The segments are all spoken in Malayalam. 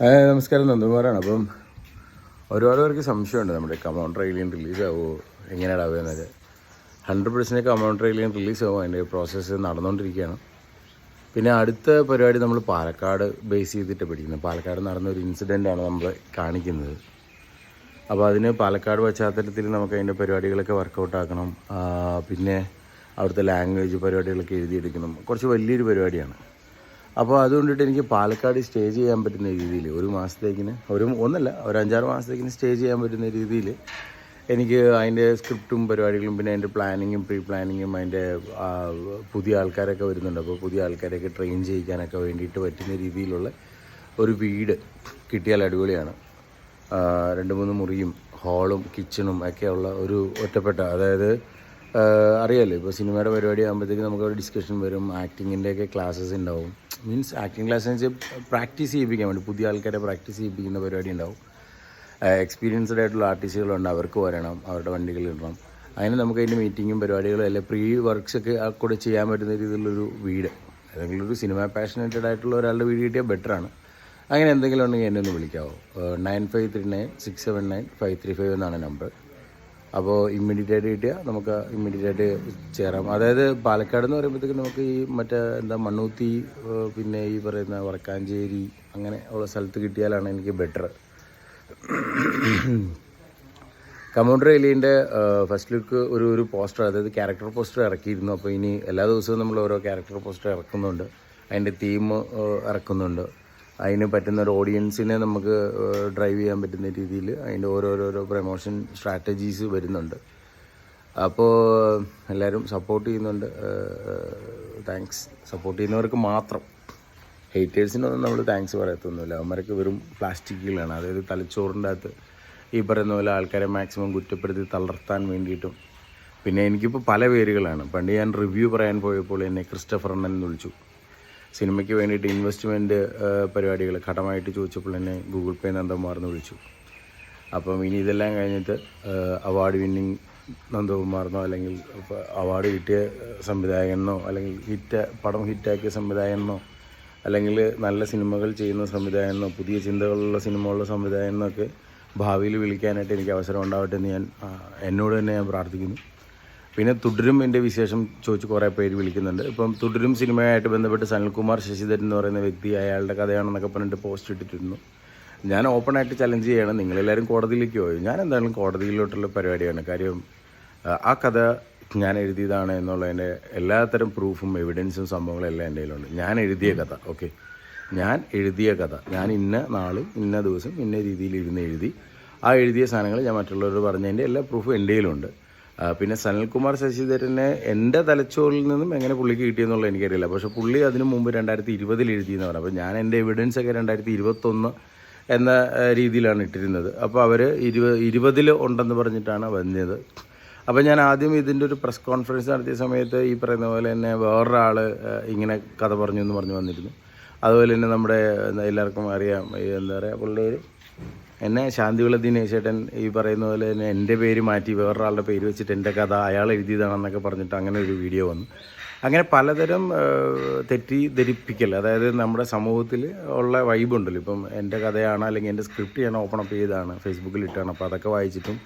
നമസ്കാരം. നന്ദകുമാറാണ്. അപ്പം ഒരുപാട് പേർക്ക് സംശയമുണ്ട്. നമ്മുടെ കമൗണ്ടർ ഏലിയൻ റിലീസ് ആവുമോ എങ്ങനെയാണ് ആവുക ഹൺഡ്രഡ് പെർസെന്റ് കമൗണ്ടർ ഏലിയൻ റിലീസ് ആവും. അതിന്റെ പ്രോസസ്സ് നടന്നുകൊണ്ടിരിക്കുകയാണ് പിന്നെ അടുത്ത പരിപാടി നമ്മൾ പാലക്കാട് ബേസ് ചെയ്തിട്ട് പഠിക്കുന്നത്. പാലക്കാട് നടന്ന ഒരു ഇൻസിഡന്റാണ് നമ്മൾ കാണിക്കുന്നത്. അപ്പോൾ അതിന് പാലക്കാട് പശ്ചാത്തലത്തിൽ നമുക്ക് അതിന്റെ പരിപാടികളൊക്കെ വർക്കൗട്ട് ആക്കണം. പിന്നെ അവിടുത്തെ ലാംഗ്വേജ് പരിപാടികളൊക്കെ എഴുതിയെടുക്കണം. കുറച്ച് വലിയൊരു പരിപാടിയാണ്. അപ്പോൾ അതുകൊണ്ടിട്ട് എനിക്ക് പാലക്കാട് സ്റ്റേ ചെയ്യാൻ പറ്റുന്ന രീതിയിൽ ഒരു മാസത്തേക്കിന് ഒരു ഒന്നല്ല ഒരു അഞ്ചാറ് മാസത്തേക്കിന് സ്റ്റേ ചെയ്യാൻ പറ്റുന്ന രീതിയിൽ എനിക്ക് അതിന്റെ സ്ക്രിപ്റ്റും പരിപാടികളും പിന്നെ അതിന്റെ പ്ലാനിങ്ങും പ്രീ പ്ലാനിങ്ങും അതിന്റെ പുതിയ ആൾക്കാരൊക്കെ വരുന്നുണ്ട്. അപ്പോൾ പുതിയ ആൾക്കാരെയൊക്കെ ട്രെയിൻ ചെയ്യിക്കാനൊക്കെ വേണ്ടിയിട്ട് പറ്റുന്ന രീതിയിലുള്ള ഒരു വീട് കിട്ടിയാൽ അടിപൊളിയാണ്. രണ്ട് മൂന്ന് മുറിയും ഹാളും കിച്ചണും ഒക്കെയുള്ള ഒരു ഒറ്റപ്പെട്ട അതായത് അറിയാമല്ലോ ഇപ്പോൾ സിനിമയുടെ പരിപാടി ആകുമ്പോഴത്തേക്ക് നമുക്ക് ഒരു ഡിസ്കഷൻ വരും ആക്ടിങ്ങിന്റെയൊക്കെ ക്ലാസ്സസ് ഉണ്ടാവും. മീൻസ് ആക്ടിങ് ക്ലാസ് വെച്ചാൽ പ്രാക്ടീസ് ചെയ്യിപ്പിക്കാൻ വേണ്ടി പുതിയ ആൾക്കാരെ പ്രാക്ടീസ് ചെയ്യിപ്പിക്കുന്ന പരിപാടി ഉണ്ടാവും. എക്സ്പീരിയൻസ്ഡ് ആയിട്ടുള്ള ആർട്ടിസ്റ്റുകളുണ്ട് അവർക്ക് വരണം അവരുടെ വണ്ടികൾ ഇടണം. അങ്ങനെ നമുക്ക് അതിന്റെ മീറ്റിങ്ങും പരിപാടികളും അല്ലെങ്കിൽ പ്രീ വർക്ക്സൊക്കെ കൂടെ ചെയ്യാൻ പറ്റുന്ന രീതിയിലുള്ളൊരു വീട്. അല്ലെങ്കിൽ ഒരു സിനിമ പാഷനേറ്റഡ് ആയിട്ടുള്ള ഒരാളുടെ വീട് കിട്ടിയാൽ ബെറ്ററാണ് അങ്ങനെ എന്തെങ്കിലും ഉണ്ടെങ്കിൽ എന്നെ ഒന്ന് വിളിക്കാവോ? Nine five three nine six seven nine five three five എന്നാണ് നമ്പർ അപ്പോൾ ഇമ്മീഡിയറ്റ് ആയിട്ട് കിട്ടിയാൽ നമുക്ക് ഇമ്മീഡിയറ്റ് ആയിട്ട് ചേരാം. അതായത് പാലക്കാട് എന്ന് പറയുമ്പോഴത്തേക്ക് നമുക്ക് ഈ മറ്റേ എന്താ മണ്ണൂത്തി പിന്നെ ഈ പറയുന്ന വടക്കാഞ്ചേരി അങ്ങനെ ഉള്ള സ്ഥലത്ത് കിട്ടിയാലാണ് എനിക്ക് ബെറ്റർ കമൗണ്ടർ എലിന്റെ ഫസ്റ്റ് ലുക്ക് ഒരു ഒരു പോസ്റ്റർ അതായത് ക്യാരക്ടർ പോസ്റ്റർ ഇറക്കിയിരുന്നു. അപ്പോൾ ഇനി എല്ലാ ദിവസവും നമ്മൾ ഓരോ ക്യാരക്ടർ പോസ്റ്റർ ഇറക്കുന്നുണ്ട്. അതിന്റെ തീം ഇറക്കുന്നുണ്ട്. അതിന് പറ്റുന്ന ഒരു ഓഡിയൻസിനെ നമുക്ക് ഡ്രൈവ് ചെയ്യാൻ പറ്റുന്ന രീതിയിൽ അതിന്റെ ഓരോരോരോ പ്രൊമോഷൻ സ്ട്രാറ്റജീസ് വരുന്നുണ്ട്. അപ്പോൾ എല്ലാവരും സപ്പോർട്ട് ചെയ്യുന്നുണ്ട്. താങ്ക്സ് സപ്പോർട്ട് ചെയ്യുന്നവർക്ക് മാത്രം. ഹേറ്റേഴ്സിനൊന്നും നമ്മൾ താങ്ക്സ് പറയത്തൊന്നുമില്ല. അവന്മാരൊക്കെ വെറും പ്ലാസ്റ്റിക്കുകളാണ് അതായത് തലച്ചോറിന്റെ അകത്ത് ഈ പറയുന്ന പോലെ ആൾക്കാരെ മാക്സിമം കുറ്റപ്പെടുത്തി തളർത്താൻ വേണ്ടിയിട്ടും. പിന്നെ എനിക്കിപ്പോൾ പല പേരുകളാണ്. പണ്ട് ഞാൻ റിവ്യൂ പറയാൻ പോയപ്പോൾ എന്നെ ക്രിസ്റ്റഫർ എന്ന് വിളിച്ചു. സിനിമയ്ക്ക് വേണ്ടിയിട്ട് ഇൻവെസ്റ്റ്മെന്റ് പരിപാടികൾ കടമായിട്ട് ചോദിച്ചപ്പോൾ എന്നെ ഗൂഗിൾ പേ നന്ദകുമാർന്ന് വിളിച്ചു. അപ്പം ഇനി ഇതെല്ലാം കഴിഞ്ഞിട്ട് അവാർഡ് വിന്നിങ് നന്ദകുമാർന്നോ അല്ലെങ്കിൽ അവാർഡ് കിട്ടിയ സംവിധായകനോ അല്ലെങ്കിൽ ഹിറ്റ് പടം ഹിറ്റാക്കിയ സംവിധായകനോ അല്ലെങ്കിൽ നല്ല സിനിമകൾ ചെയ്യുന്ന സംവിധായകനോ പുതിയ ചിന്തകളുള്ള സിനിമകളുള്ള സംവിധായകനോ ഒക്കെ ഭാവിയിൽ വിളിക്കാനായിട്ട് എനിക്ക് അവസരം ഉണ്ടാവട്ടെ എന്ന് ഞാൻ എന്നോട് തന്നെ ഞാൻ പ്രാർത്ഥിക്കുന്നു. പിന്നെ തുടരും എന്റെ വിശേഷം ചോദിച്ച് കുറേ പേര് വിളിക്കുന്നുണ്ട്. ഇപ്പം തുടരും സിനിമയായിട്ട് ബന്ധപ്പെട്ട് സനൽകുമാർ ശശിധരൻ എന്ന് പറയുന്ന വ്യക്തി അയാളുടെ കഥയാണെന്നൊക്കെ പറഞ്ഞിട്ട് പോസ്റ്റ് ഇട്ടിട്ടിരുന്നു. ഞാൻ ഓപ്പണായിട്ട് ചലഞ്ച് ചെയ്യാണ്. നിങ്ങളെല്ലാവരും കോടതിയിലേക്ക് പോയി. ഞാൻ എന്തായാലും കോടതിയിലോട്ടുള്ള പരിപാടിയാണ്. കാര്യം ആ, കഥ ഞാൻ എഴുതിയതാണ് എന്നുള്ളതിന്റെ എല്ലാത്തരം പ്രൂഫും എവിഡൻസും സംഭവങ്ങളും എല്ലാം എന്റെ കയ്യിലുണ്ട്. ഞാൻ എഴുതിയ കഥ ഓക്കെ ഞാൻ എഴുതിയ കഥ. ഞാൻ ഇന്ന നാൾ ഇന്ന ദിവസം ഇന്ന രീതിയിൽ ഇരുന്ന് എഴുതി ആ എഴുതിയ സാധനങ്ങൾ ഞാൻ മറ്റുള്ളവരോട് പറഞ്ഞതിന്റെ എല്ലാ പ്രൂഫും എന്റെ കയ്യിലുണ്ട്. പിന്നെ സനൽകുമാർ ശശിധരനെ എന്റെ തലച്ചോറിൽ നിന്നും എങ്ങനെ പുള്ളിക്ക് കിട്ടിയെന്നുള്ളത് എനിക്കറിയില്ല. പക്ഷേ പുള്ളി അതിനു മുമ്പ് രണ്ടായിരത്തി ഇരുപതിൽ എഴുതിയെന്ന് പറഞ്ഞു. അപ്പോൾ ഞാൻ എന്റെ എവിഡൻസ് ഒക്കെ രണ്ടായിരത്തി ഇരുപത്തൊന്ന് എന്ന രീതിയിലാണ് ഇട്ടിരുന്നത്. അപ്പോൾ അവർ ഇരുപത് ഇരുപതിൽ ഉണ്ടെന്ന് പറഞ്ഞിട്ടാണ് വന്നത്. അപ്പോൾ ഞാൻ ആദ്യം ഇതിന്റെ ഒരു പ്രസ് കോൺഫറൻസ് നടത്തിയ സമയത്ത് ഈ പറയുന്ന പോലെ തന്നെ വേറൊരാൾ ഇങ്ങനെ കഥ പറഞ്ഞു എന്ന് പറഞ്ഞു വന്നിരുന്നു. അതുപോലെ തന്നെ നമ്മുടെ എല്ലാവർക്കും അറിയാം എന്താ പറയുക പുള്ളിയുടെ പേര് എന്നെ ശാന്തിവിള ദിനേശേട്ടൻ ഈ പറയുന്ന പോലെ തന്നെ എന്റെ പേര് മാറ്റി വേറൊരാളുടെ പേര് വെച്ചിട്ട് എന്റെ കഥ അയാൾ എഴുതിയതാണെന്നൊക്കെ പറഞ്ഞിട്ട് അങ്ങനെ ഒരു വീഡിയോ വന്നു. അങ്ങനെ പലതരം തെറ്റിദ്ധരിപ്പിക്കൽ അതായത് നമ്മുടെ സമൂഹത്തിൽ ഉള്ള വൈബുണ്ടല്ലോ ഇപ്പം എന്റെ കഥയാണ് അല്ലെങ്കിൽ എന്റെ സ്ക്രിപ്റ്റ് ഞാൻ ഓപ്പൺ അപ്പ് ചെയ്താണ് ഫേസ്ബുക്കിൽ ഇട്ടാണ്. അപ്പോൾ അതൊക്കെ വായിച്ചിട്ടും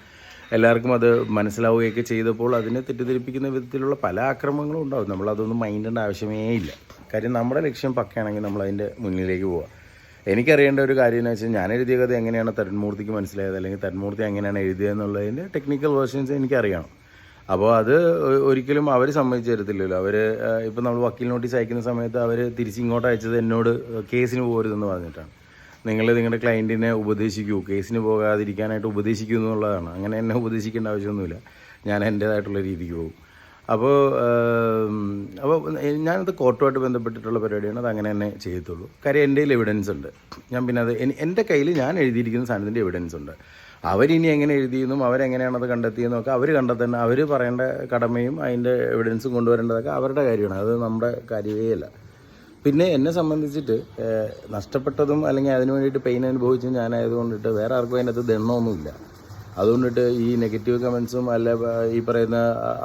എല്ലാവർക്കും അത് മനസ്സിലാവുകയൊക്കെ ചെയ്തപ്പോൾ അതിനെ തെറ്റിദ്ധരിപ്പിക്കുന്ന വിധത്തിലുള്ള പല ആക്രമണങ്ങളും ഉണ്ടാവും. നമ്മൾ അതൊന്നും മൈൻഡിന്റെ ആവശ്യമേ ഇല്ല. കാര്യം നമ്മുടെ ലക്ഷ്യം പക്കയാണെങ്കിൽ നമ്മൾ അതിന്റെ മുന്നിലേക്ക് പോവുക എനിക്കറിയേണ്ട ഒരു കാര്യം എന്ന് വെച്ചാൽ ഞാൻ എഴുതിയ കഥ എങ്ങനെയാണ് തരുൺമൂർത്തിക്ക് മനസ്സിലായത് അല്ലെങ്കിൽ തരുൺമൂർത്തി എങ്ങനെയാണ് എഴുതിയതെന്നുള്ളതിന്റെ ടെക്നിക്കൽ വേർഷൻസ് എനിക്കറിയണം അപ്പോൾ അത് ഒരിക്കലും അവർ സമ്മതിച്ചു തരത്തില്ലല്ലോ. അവർ ഇപ്പം നമ്മൾ വക്കീൽ നോട്ടീസ് അയക്കുന്ന സമയത്ത് അവർ തിരിച്ചിങ്ങോട്ട് അയച്ചത് എന്നോട് കേസിന് പോകരുതെന്ന് പറഞ്ഞിട്ടാണ്. നിങ്ങൾ നിങ്ങളുടെ ക്ലയന്റിനെ ഉപദേശിക്കൂ. കേസിന് പോകാതിരിക്കാനായിട്ട് ഉപദേശിക്കൂ എന്നുള്ളതാണ്. അങ്ങനെ എന്നെ ഉപദേശിക്കേണ്ട ആവശ്യമൊന്നുമില്ല. ഞാൻ എന്റേതായിട്ടുള്ള രീതിക്ക് പോകും. അപ്പോൾ അപ്പോൾ ഞാനത് കോർട്ടുമായിട്ട് ബന്ധപ്പെട്ടിട്ടുള്ള പരിപാടിയാണ്. അത് അങ്ങനെ തന്നെ ചെയ്യത്തുള്ളൂ. കാര്യം എന്റെ കയ്യിൽ എവിഡൻസ് ഉണ്ട്. ഞാൻ പിന്നെ അത് എന്റെ കയ്യിൽ ഞാൻ എഴുതിയിരിക്കുന്ന സാധനത്തിന്റെ എവിഡൻസ് ഉണ്ട്. അവരിനി എങ്ങനെ എഴുതിയെന്നും അവരെങ്ങനെയാണത് കണ്ടെത്തിയെന്നും ഒക്കെ അവർ കണ്ടെത്തുന്ന അവർ പറയേണ്ട കടമയും അതിന്റെ എവിഡൻസും കൊണ്ടുവരേണ്ടതൊക്കെ അവരുടെ കാര്യമാണ്. അത് നമ്മുടെ കാര്യമേ അല്ല. പിന്നെ എന്നെ സംബന്ധിച്ചിട്ട് നഷ്ടപ്പെട്ടതും അല്ലെങ്കിൽ അതിനു വേണ്ടിയിട്ട് പെയിൻ അനുഭവിച്ചും ഞാനായതുകൊണ്ടിട്ട് വേറെ ആർക്കും അതിനകത്ത് ദണ്ണമൊന്നുമില്ല അതുകൊണ്ടിട്ട് ഈ നെഗറ്റീവ് കമൻസും അല്ല ഈ പറയുന്ന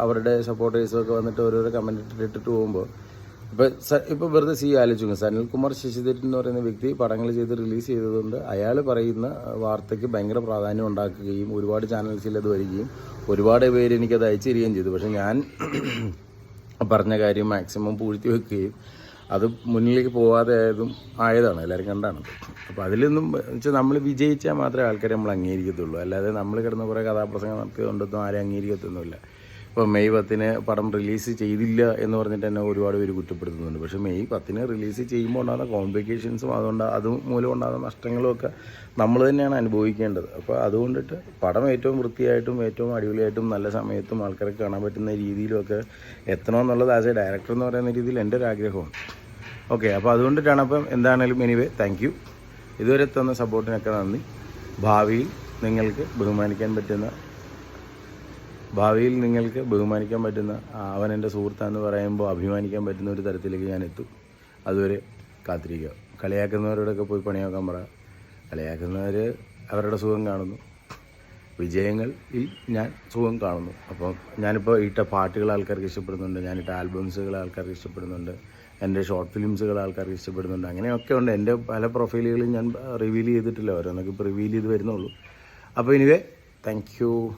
അവരുടെ സപ്പോർട്ടേഴ്സും ഒക്കെ വന്നിട്ട് ഓരോരോ കമന്റ് ഇട്ടിട്ട് പോകുമ്പോൾ ഇപ്പം സ- ഇപ്പോൾ വെറുതെ സി ആലോചിക്കും സനിൽകുമാർ ശശിധരൻ എന്ന് പറയുന്ന വ്യക്തി പടങ്ങൾ ചെയ്ത് റിലീസ് ചെയ്തതുകൊണ്ട് അയാൾ പറയുന്ന വാർത്തയ്ക്ക് ഭയങ്കര പ്രാധാന്യം ഉണ്ടാക്കുകയും ഒരുപാട് ചാനൽസിൽ അത് വരികയും ഒരുപാട് പേര് എനിക്കത് അയച്ചു തരികയും ചെയ്തു. പക്ഷേ ഞാൻ പറഞ്ഞ കാര്യം മാക്സിമം പൂഴ്ത്തി വെക്കുകയും അത് മുന്നിലേക്ക് പോവാതെ ആയതും ആയതാണ് എല്ലാവരും കണ്ടാണ്. അപ്പോൾ അതിലൊന്നും വെച്ചാൽ നമ്മൾ വിജയിച്ചാൽ മാത്രമേ ആൾക്കാരെ നമ്മൾ അംഗീകരിക്കത്തുള്ളൂ. അല്ലാതെ നമ്മൾ കിടന്ന് കുറേ കഥാപ്രസംഗം നടത്തിയതുകൊണ്ടൊന്നും ആരും അംഗീകരിക്കത്തൊന്നുമില്ല. ഇപ്പോൾ മെയ് പത്തിന് പടം റിലീസ് ചെയ്തില്ല എന്ന് പറഞ്ഞിട്ട് തന്നെ ഒരുപാട് പേര് കുറ്റപ്പെടുത്തുന്നുണ്ട്. പക്ഷേ മെയ് പത്തിന് റിലീസ് ചെയ്യുമ്പോൾ ഉണ്ടാകുന്ന കോംപ്ലിക്കേഷൻസും അതുകൊണ്ട് അത് മൂലം ഉണ്ടാകുന്ന നഷ്ടങ്ങളും ഒക്കെ നമ്മൾ തന്നെയാണ് അനുഭവിക്കേണ്ടത്. അപ്പോൾ അതുകൊണ്ടിട്ട് പടം ഏറ്റവും വൃത്തിയായിട്ടും ഏറ്റവും അടിപൊളിയായിട്ടും നല്ല സമയത്തും ആൾക്കാർക്ക് കാണാൻ പറ്റുന്ന രീതിയിലുമൊക്കെ എത്തണമെന്നുള്ളത് ആസ് എ ഡയറക്ടർ എന്ന് പറയുന്ന രീതിയിൽ എന്റെ ഒരു ആഗ്രഹമാണ്. ഓക്കെ അപ്പോൾ അതുകൊണ്ടിട്ടാണ് അപ്പം എന്താണേലും എനിവേ താങ്ക് യു ഇതുവരെ തന്ന സപ്പോർട്ടിനൊക്കെ നന്ദി. ഭാവിയിൽ നിങ്ങൾക്ക് ബഹുമാനിക്കാൻ പറ്റുന്ന ഭാവിയിൽ നിങ്ങൾക്ക് ബഹുമാനിക്കാൻ പറ്റുന്ന അവൻ എന്റെ സുഹൃത്താന്ന് പറയുമ്പോൾ അഭിമാനിക്കാൻ പറ്റുന്ന ഒരു തരത്തിലേക്ക് ഞാൻ എത്തും. അതുവരെ കാത്തിരിക്കുക. കളിയാക്കുന്നവരോടൊക്കെ പോയി പണിയാക്കാൻ പറ. കളിയാക്കുന്നവർ അവരുടെ സുഖം കാണുന്നു. വിജയങ്ങളിൽ ഞാൻ സുഖം കാണുന്നു. അപ്പം ഞാനിപ്പോൾ ഇട്ട പാട്ടുകൾ ആൾക്കാർക്ക് ഇഷ്ടപ്പെടുന്നുണ്ട്. ഞാനിട്ട ആൽബംസുകൾ ആൾക്കാർക്ക് ഇഷ്ടപ്പെടുന്നുണ്ട്. എന്റെ ഷോർട്ട് ഫിലിംസുകൾ ആൾക്കാർക്ക് ഇഷ്ടപ്പെടുന്നുണ്ട്. അങ്ങനെയൊക്കെ ഉണ്ട്. എന്റെ പല പ്രൊഫൈലുകളും ഞാൻ റിവീൽ ചെയ്തിട്ടില്ല. ഓരോന്നൊക്കെ ഇപ്പോൾ റിവീൽ ചെയ്ത് വരുന്നുള്ളൂ. അപ്പോൾ ഇനിവേ താങ്ക്